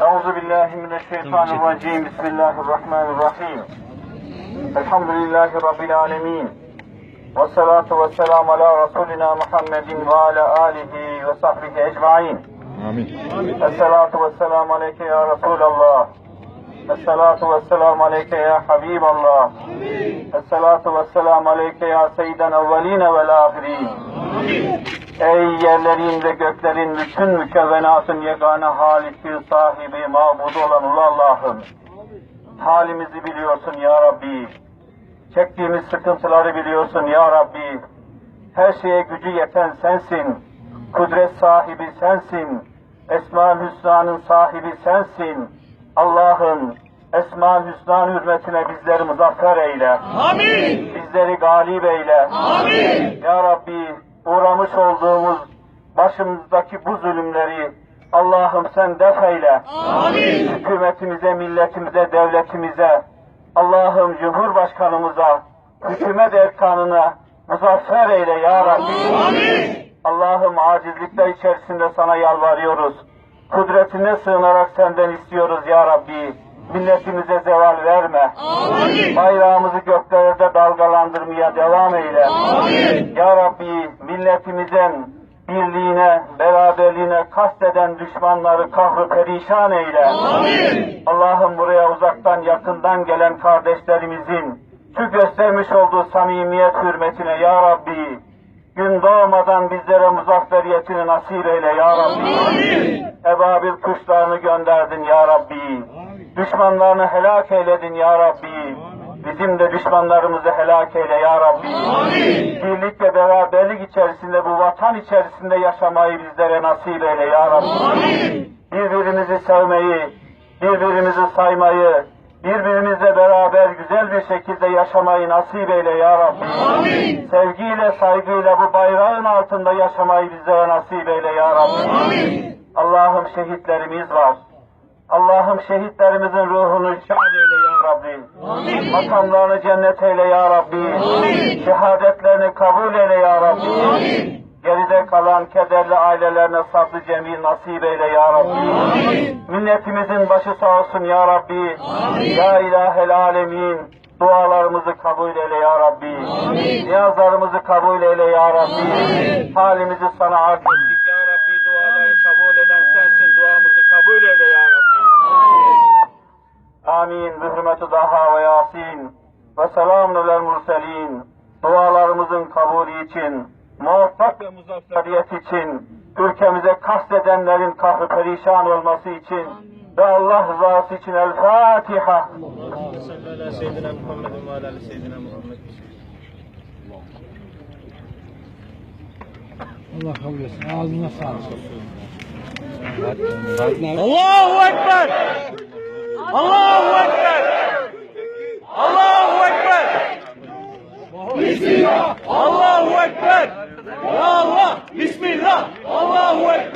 Euzu billahi mineşşeytanirracim. Bismillahirrahmanirrahim. Elhamdülillahi rabbil alamin. Ve salatu ve selam ala Resulina Muhammedin ve ala alihi ve sahbihi ecmaîn. Amin. Esselatu ve selamu aleyke ya Resulallah. Esselatu ve selamu aleyke ya Habiballah. Esselatu ve selamu aleyke ya Seyyiden evveline vel ahirin. Ey yerlerin ve göklerin bütün mükevvenatın yegane halisi, sahibi, mabudu olan ulu Allah'ım. Halimizi biliyorsun ya Rabbi. Çektiğimiz sıkıntıları biliyorsun ya Rabbi. Her şeye gücü yeten sensin. Kudret sahibi sensin. Esma-ül Hüsna'nın sahibi sensin. Allah'ım Esma-ül Hüsna'nın hürmetine bizleri muzaffer eyle. Amin. Bizleri galip eyle. Amin. Ya Rabbi uğramış olduğumuz başımızdaki bu zulümleri Allah'ım sen def eyle. Amin. Hükümetimize, milletimize, devletimize, Allah'ım Cumhurbaşkanımıza, hükümet erkanına muzaffer eyle ya Rabbi. Amin. Allah'ım acizlikler içerisinde sana yalvarıyoruz. Kudretine sığınarak senden istiyoruz ya Rabbi. Milletimize zeval verme. Amin. Bayrağımızı göklerde dalgalandırmaya devam eyle. Amin. Ya Rabbi milletimizin birliğine, beraberliğine kasteden düşmanları kahru perişan eyle. Allah'ım buraya uzaktan yakından gelen kardeşlerimizin şu göstermiş olduğu samimiyet hürmetine Ya Rabbi gün doğmadan bizlere muzafferiyetini nasip eyle Ya Rabbi. Amin. Ebabil kuşlarını gönderdin Ya Rabbi. Düşmanlarını helak eyledin Ya Rabbi. Bizim de düşmanlarımızı helak eyle Ya Rabbi. Amin. Birlik ve beraberlik içerisinde bu vatan içerisinde yaşamayı bizlere nasip eyle Ya Rabbi. Amin. Birbirimizi sevmeyi, birbirimizi saymayı, birbirimizle beraber güzel bir şekilde yaşamayı nasip eyle Ya Rabbi. Amin. Sevgiyle, saygıyla bu bayrağın altında yaşamayı bizlere nasip eyle Ya Rabbi. Allah'ım şehitlerimiz var. Allah'ım şehitlerimizin ruhunu şad eyle ya Rabbi. Amin. Makamlarını cennet eyle ya Rabbi. Amin. Şehadetlerini kabul eyle ya Rabbi. Amin. Geride kalan kederli ailelerine sabrı cemil nasip eyle ya Rabbi. Amin. Milletimizin başı sağ olsun ya Rabbi. Amin. Ya ilahel alemin. Dualarımızı kabul eyle ya Rabbi. Amin. Niyazlarımızı kabul eyle ya Rabbi. Amin. Halimizi sana arz ettik ya Rabbi. Duaları kabul eden sensin. Duamızı kabul eyle ya Rabbi. Daha ve Yasin. Ve selamun murselin. Dualarımızın kabulü için, muvaffak ve muzafferiyet için, ülkemize kastedenlerin kahrı perişan olması için ve Allah rızası için El Fatiha. Allahümme salli ala seyyidina Muhammedin ve ala ali seyyidina Muhammed. Allah kabul etsin. Ağzına sağlık. Allahu Ekber. Allahu Ekber. Allahu Ekber. Bismillah. Allahu Ekber. Ya Allah. Bismillah. Allahu Ekber.